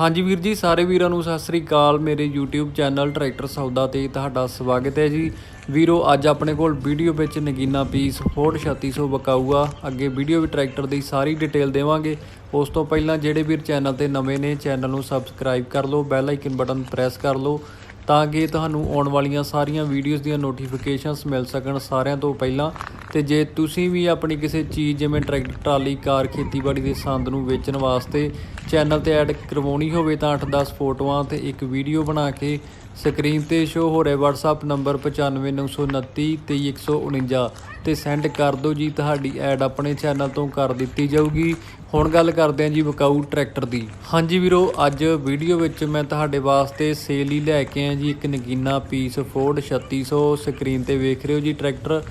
ਹਾਂਜੀ ਵੀਰ ਜੀ, ਸਾਰੇ ਵੀਰਾਂ ਨੂੰ ਸਤਿ ਸ੍ਰੀ ਅਕਾਲ। ਮੇਰੇ YouTube ਚੈਨਲ ਟਰੈਕਟਰ ਸੌਦਾ ਤੇ ਤੁਹਾਡਾ ਸਵਾਗਤ ਹੈ ਜੀ। ਵੀਰੋ, ਅੱਜ ਆਪਣੇ ਕੋਲ ਵੀਡੀਓ ਵਿੱਚ ਨਗੀਨਾ ਪੀਸ ਫੋਰਡ 3600 ਬਕਾਊ ਆ ਅੱਗੇ ਵੀਡੀਓ ਵੀ ਟਰੈਕਟਰ ਦੀ ਸਾਰੀ ਡਿਟੇਲ ਦੇਵਾਂਗੇ। ਉਸ ਤੋਂ ਪਹਿਲਾਂ ਜਿਹੜੇ ਵੀਰ ਚੈਨਲ ਤੇ ਨਵੇਂ ਨੇ, ਚੈਨਲ ਨੂੰ ਸਬਸਕ੍ਰਾਈਬ ਕਰ ਲਓ ਬੈਲ ਆਈਕਨ ਬਟਨ ਪ੍ਰੈਸ ਕਰ ਲਓ, ਤਾਂ ਕਿ ਤੁਹਾਨੂੰ ਆਉਣ ਵਾਲੀਆਂ ਸਾਰੀਆਂ ਵੀਡੀਓਜ਼ ਦੀਆਂ ਨੋਟੀਫਿਕੇਸ਼ਨਸ ਮਿਲ ਸਕਣ। ਸਾਰਿਆਂ ਤੋਂ ਪਹਿਲਾਂ ਤੇ ਜੇ ਤੁਸੀਂ ਵੀ ਆਪਣੀ ਕਿਸੇ ਚੀਜ਼, ਜਿਵੇਂ ਟਰੈਕਟਰ ਟਰਾਲੀ, ਕਾਰ, ਖੇਤੀਬਾੜੀ ਦੇ ਸੰਦ ਨੂੰ ਵੇਚਣ ਵਾਸਤੇ ਚੈਨਲ ਤੇ ਐਡ ਕਰਵਾਉਣੀ ਹੋਵੇ ਤਾਂ 8-10 ਫੋਟੋਆਂ ਤੇ ਇੱਕ ਵੀਡੀਓ ਬਣਾ ਕੇ ਸਕਰੀਨ ਤੇ ਸ਼ੋ ਹੋ ਰਿਹਾ। WhatsApp ਨੰਬਰ 9599293149 ਤੇ ਸੈਂਡ ਕਰ ਦਿਓ ਜੀ, ਤੁਹਾਡੀ ਐਡ ਆਪਣੇ ਚੈਨਲ ਤੋਂ ਕਰ ਦਿੱਤੀ ਜਾਊਗੀ। ਹੁਣ ਗੱਲ ਕਰਦੇ ਹਾਂ ਜੀ ਵਿਕਾਊ ਟਰੈਕਟਰ ਦੀ। ਹਾਂਜੀ ਵੀਰੋ, ਅੱਜ ਵੀਡੀਓ ਵਿੱਚ ਮੈਂ ਤੁਹਾਡੇ ਵਾਸਤੇ ਸੇਲ ਹੀ ਲੈ ਕੇ ਆਇਆ ਜੀ, ਇੱਕ ਨਗੀਨਾ ਪੀਸ ਫੋਰਡ 3600 ਸਕਰੀਨ ਤੇ ਵੇਖ ਰਹੇ ਹੋ ਜੀ ਟਰੈਕਟਰ।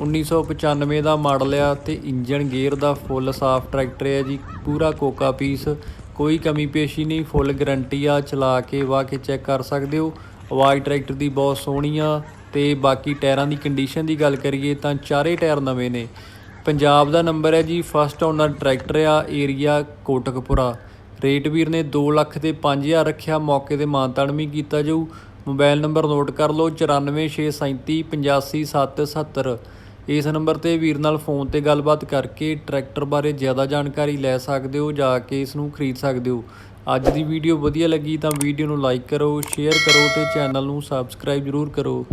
1995 ਦਾ ਮਾਡਲ ਆ ਤੇ ਇੰਜਨ ਗੇਅਰ ਦਾ ਫੁੱਲ ਸਾਫ਼ ਟਰੈਕਟਰ ਹੈ ਜੀ, ਪੂਰਾ ਕੋਕਾ ਪੀਸ। ਕੋਈ ਕਮੀ ਪੇਸ਼ੀ ਨਹੀਂ, ਫੁੱਲ ਗਾਰੰਟੀ ਆ, ਚਲਾ ਕੇ ਵਾ ਕੇ ਚੈੱਕ ਕਰ ਸਕਦੇ ਹੋ। ਆਵਾਜ਼ ਟਰੈਕਟਰ ਦੀ ਬਹੁਤ ਸੋਹਣੀ ਆ ਤੇ ਬਾਕੀ ਟਾਇਰਾਂ ਦੀ ਕੰਡੀਸ਼ਨ ਦੀ ਗੱਲ ਕਰੀਏ ਤਾਂ ਚਾਰੇ ਟਾਇਰ ਨਵੇਂ ਨੇ। ਪੰਜਾਬ ਦਾ ਨੰਬਰ ਹੈ ਜੀ ਫਸਟ ਓਨਰ ਟਰੈਕਟਰ ਆ, ਏਰੀਆ ਕੋਟਕਪੁਰਾ। ਰੇਟ ਵੀਰ ਨੇ 2 ਲੱਖ ਤੇ 5000 ਰੱਖਿਆ, ਮੌਕੇ ਤੇ ਮਾਨਤਾਨ ਵੀ ਕੀਤਾ ਜਾਊ। ਮੋਬਾਈਲ ਨੰਬਰ ਨੋਟ ਕਰ ਲਓ 9467385770 ਇਸ ਨੰਬਰ ਤੇ ਵੀਰ ਨਾਲ ਫੋਨ ਤੇ ਗੱਲਬਾਤ ਕਰਕੇ ਟਰੈਕਟਰ ਬਾਰੇ ਜ਼ਿਆਦਾ ਜਾਣਕਾਰੀ ਲੈ ਸਕਦੇ ਹੋ, ਜਾ ਕੇ ਇਸ ਨੂੰ ਖਰੀਦ ਸਕਦੇ ਹੋ। ਅੱਜ ਦੀ ਵੀਡੀਓ ਵਧੀਆ ਲੱਗੀ ਤਾਂ ਵੀਡੀਓ ਨੂੰ ਲਾਈਕ ਕਰੋ, ਸ਼ੇਅਰ ਕਰੋ ਤੇ ਚੈਨਲ ਨੂੰ ਸਬਸਕ੍ਰਾਈਬ ਜ਼ਰੂਰ ਕਰੋ।